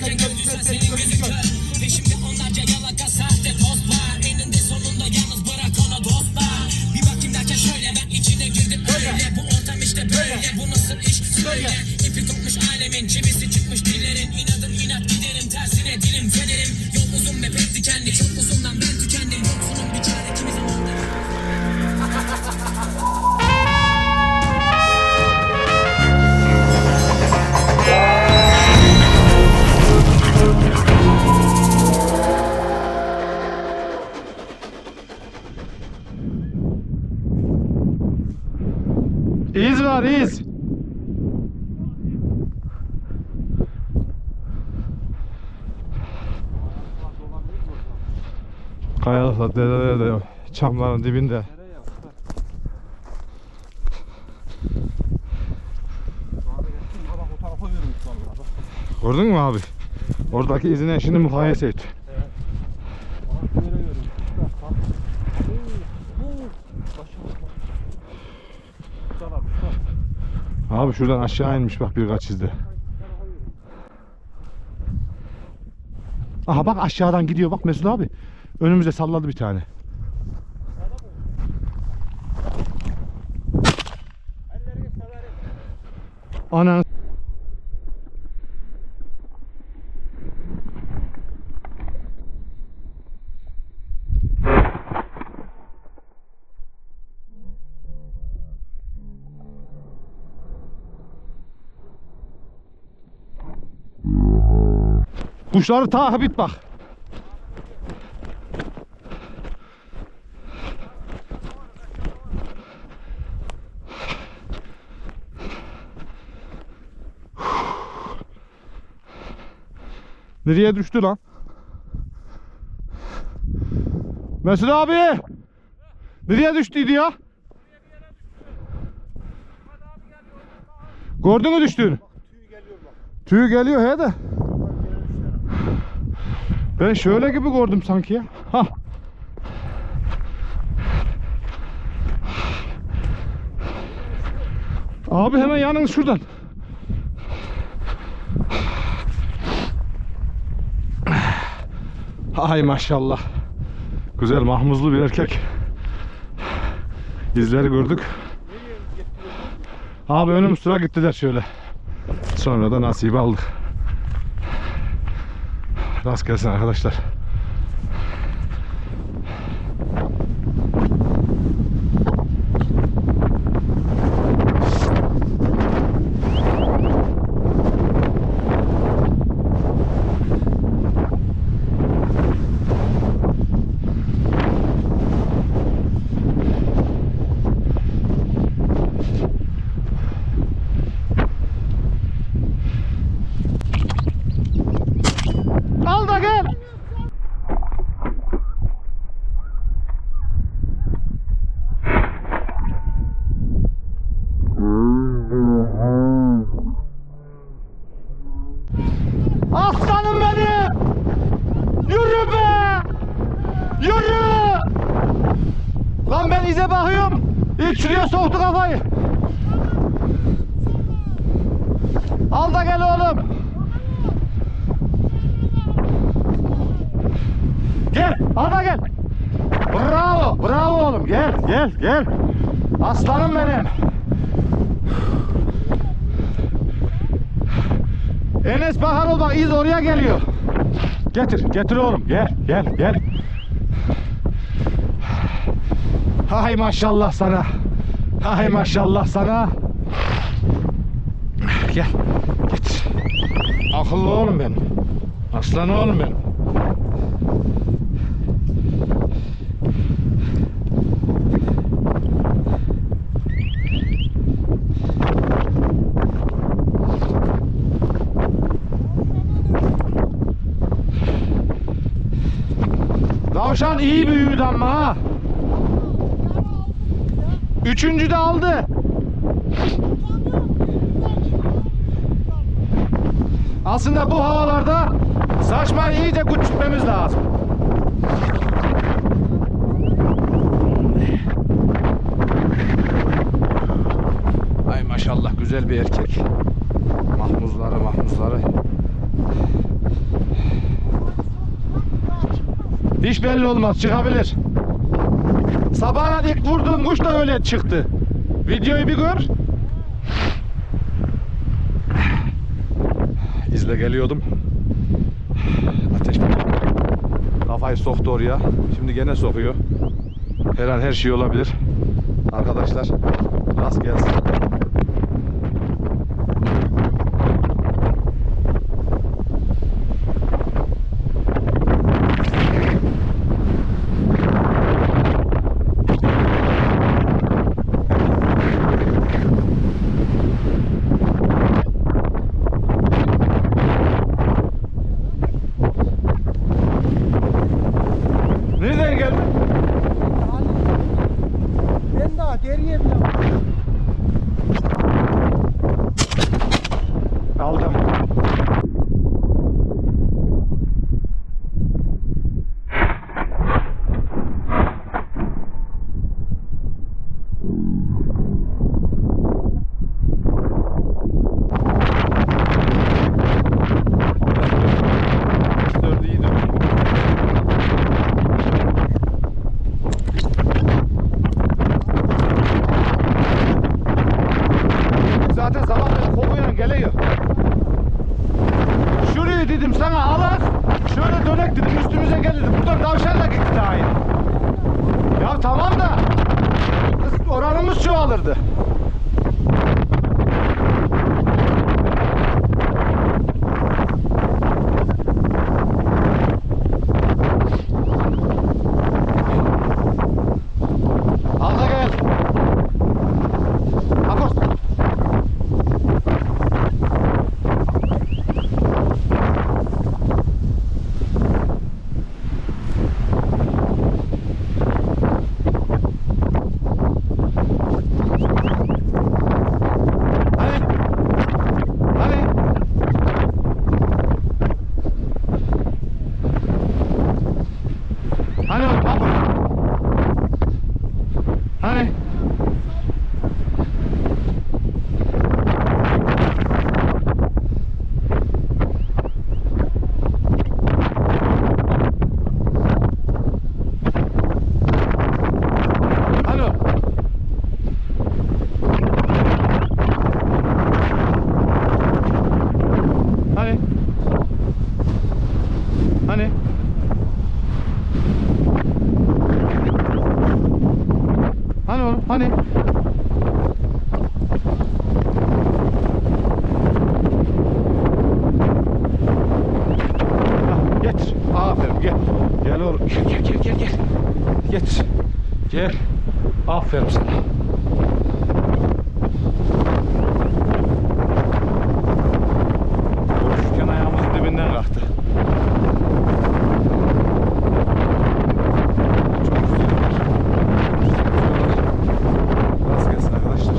uçarken gördüysen senin gözün kör Var iz. Kayalıklar, dereler de çamların dibinde. Gördün mü abi? Oradaki izine şimdi mukayese et. Bak yere yürümüş. Bak bak. Oo, oo. Başa bak. Usta abi usta. Abi şuradan aşağı inmiş bak birkaç izde. Aha bak aşağıdan gidiyor bak Mesut abi. Önümüze salladı bir tane. Ana Kuşları takip et bak. Nereye düştü lan? Mesut abi! Nereye düştüydü ya? Gördün mü düştüğünü? Tüy geliyor bak. Tüy geliyor he de. Ben şöyle gibi gördüm sanki ya. Ha. Abi hemen yanınız şuradan. Ay maşallah. Güzel mahmuzlu bir erkek. İzleri gördük. Abi önüm sıra gittiler şöyle. Sonra da nasip aldık. Rast gelsin arkadaşlar. Al da gel. Aslanım benim. Yürü be. Yürü. Lan ben ize bakıyorum. İlk şuraya soktu kafayı. Al da gel oğlum. Gel, ana gel. Bravo, bravo oğlum. Gel, gel, gel. Aslanım benim. Enes Baharol bak iz oraya geliyor. Getir, getir oğlum. Gel, gel, gel. Hay maşallah sana. Hay maşallah sana. Gel, getir. Akıllı oğlum benim. Aslan oğlum benim. Tavşan iyi büyüdü ama ha. Üçüncü de aldı. Aslında bu havalarda saçmayı iyice küçültmemiz lazım. Ay maşallah güzel bir erkek. Mahmuzları mahmuzları. Hiç belli olmaz çıkabilir. Sabahına ilk vurduğum kuş da öyle çıktı. Videoyu bir gör. İzle geliyordum. Ateş Kafayı soktu oraya. Şimdi gene sokuyor. Her an her şey olabilir. Arkadaşlar rast gelsin. Gel oğlum. Gel gel gel gel gel. Getir. Gel. Aferin sana. Konuşurken ayağımızın dibinden kalktı. Çok güzel. Rast gelsin arkadaşlar.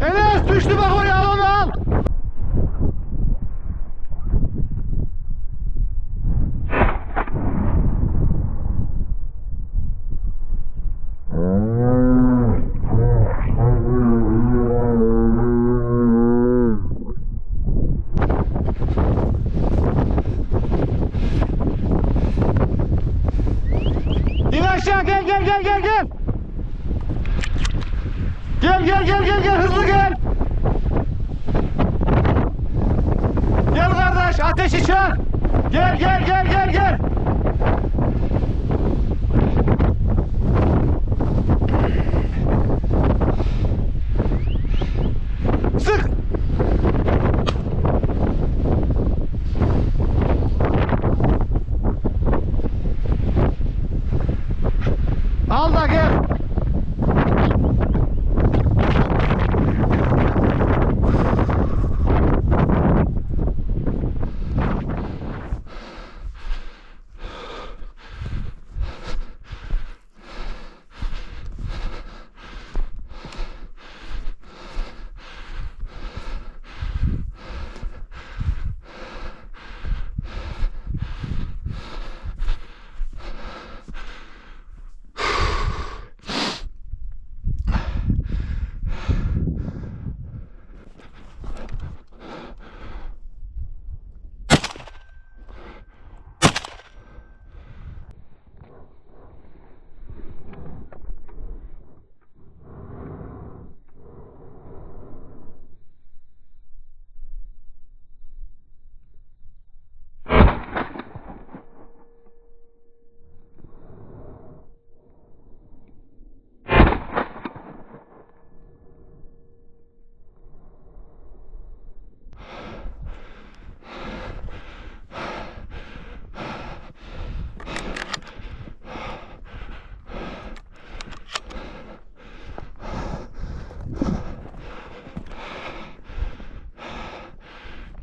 Enes düştü bak oraya al onu al. İn aşağı gel gel gel gel gel. Gel gel gel gel hızlı gel. Gel kardeş ateşi çak. Gel gel gel gel gel. Sık. Al da gel.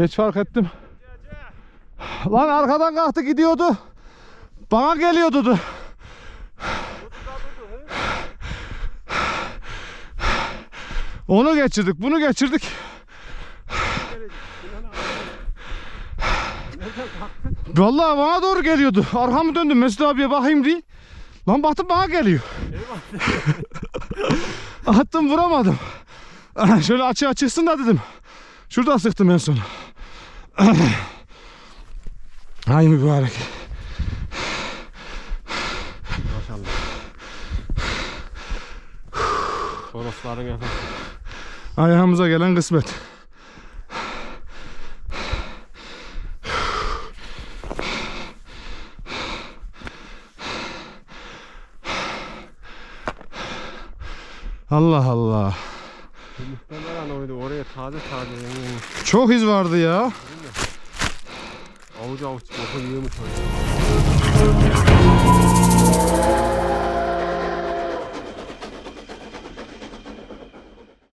Geç fark ettim. Lan arkadan kalktı gidiyordu. Bana geliyordu. da. Onu geçirdik, bunu geçirdik. Vallahi bana doğru geliyordu. Arkamı döndüm Mesut abiye bakayım diye. Lan baktım bana geliyor. Attım vuramadım. Şöyle açığa çıksın da dedim. Şurada sıktım en son. Ay mübarek. Maşallah. Torosların efendim. Ayağımıza gelen kısmet. Allah Allah. Muhtemelen oydu oraya taze taze yemin Çok iz vardı ya. avuç avuç boku yığmış oraya.